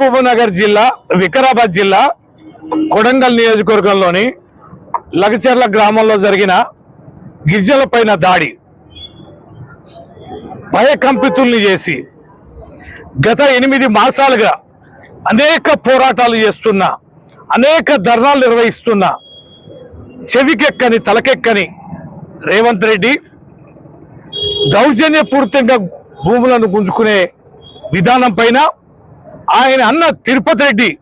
మహబూబ్నగర్ జిల్లా వికారాబాద్ జిల్లా కొడంగల్ నియోజకవర్గంలోని లగచర్ల గ్రామంలో జరిగిన గిరిజనులపైన దాడి భయకంపితుల్ని చేసి గత ఎనిమిది మాసాలుగా అనేక పోరాటాలు చేస్తున్న అనేక ధర్నాలు నిర్వహిస్తున్న చెవికెక్కని తలకెక్కని రేవంత్ రెడ్డి దౌర్జన్యపూరితంగా భూములను గుంజుకునే విధానం పైన ఆయన అన్న తిరుపతి రెడ్డి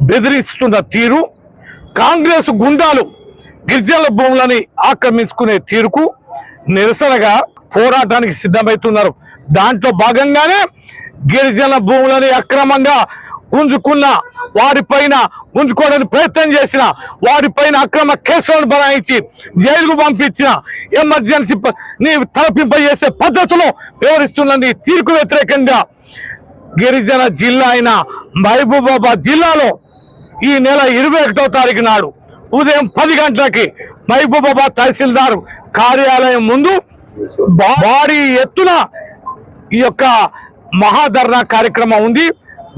బెదిరిస్తున్న తీరు కాంగ్రెస్ గుండాలు గిరిజనుల భూములని ఆక్రమించుకునే తీరుకు నిరసనగా పోరాటానికి సిద్ధమవుతున్నారు. దాంట్లో భాగంగానే గిరిజన భూములని అక్రమంగా గుంజుకున్న వారిపైన గుంజుకోవడానికి ప్రయత్నం చేసిన వారిపైన అక్రమ కేసులను బనాయించి జైలుకు పంపించిన ఎమర్జెన్సీ ని తలపింపజేసే పద్ధతులు వివరిస్తున్న నీ వ్యతిరేకంగా గిరిజన జిల్లా అయిన మహబూబాబాద్ జిల్లాలో ఈ నెల ఇరవై ఒకటో తారీఖు నాడు ఉదయం పది గంటలకి మహబూబాబాద్ తహసీల్దార్ కార్యాలయం ముందు భారీ ఎత్తున ఈ యొక్క మహాధర్నా కార్యక్రమం ఉంది.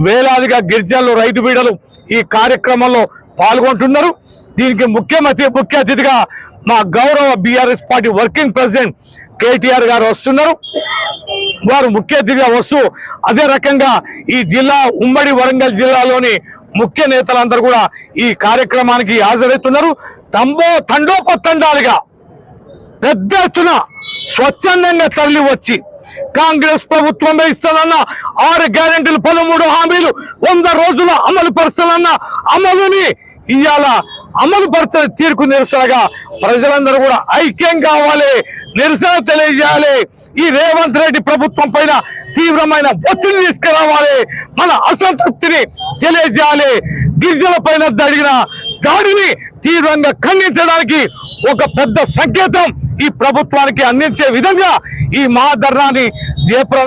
వేలాదిగా గిరిజనులు రైతు బీడలు ఈ కార్యక్రమంలో పాల్గొంటున్నారు. దీనికి ముఖ్యమంత్రి ముఖ్య అతిథిగా మా గౌరవ BRS party working president KTR గారు వస్తున్నారు. వారు ముఖ్య అతిథిగా వస్తూ అదే రకంగా ఈ జిల్లా ఉమ్మడి వరంగల్ జిల్లాలోని ముఖ్య నేతలందరూ కూడా ఈ కార్యక్రమానికి హాజరవుతున్నారు. తంబో తండో కొత్తండాలుగా పెద్ద ఎత్తున స్వచ్ఛందంగా తరలి వచ్చి కాంగ్రెస్ ప్రభుత్వమే ఇస్తానన్న ఆరు గ్యారెంటీలు పదమూడు హామీలు వంద రోజుల అమలు పరుస్తానన్న అమలుని ఇవాళ అమలు పరచని తీర్పు నిరసనగా ప్రజలందరూ కూడా ఐక్యం కావాలి నిరసన తెలియజేయాలి. ఈ రేవంత్ రెడ్డి ప్రభుత్వం పైన తీవ్రమైన ఒత్తిడి తీసుకురావాలి. మన అసంతృప్తిని తెలియజేయాలి. గిరిజన పైన జరిగిన దాడిని తీవ్రంగా ఖండించడానికి ఒక పెద్ద సంకేతం ఈ ప్రభుత్వానికి అందించే విధంగా ఈ మహాధర్నాన్ని జయప్ర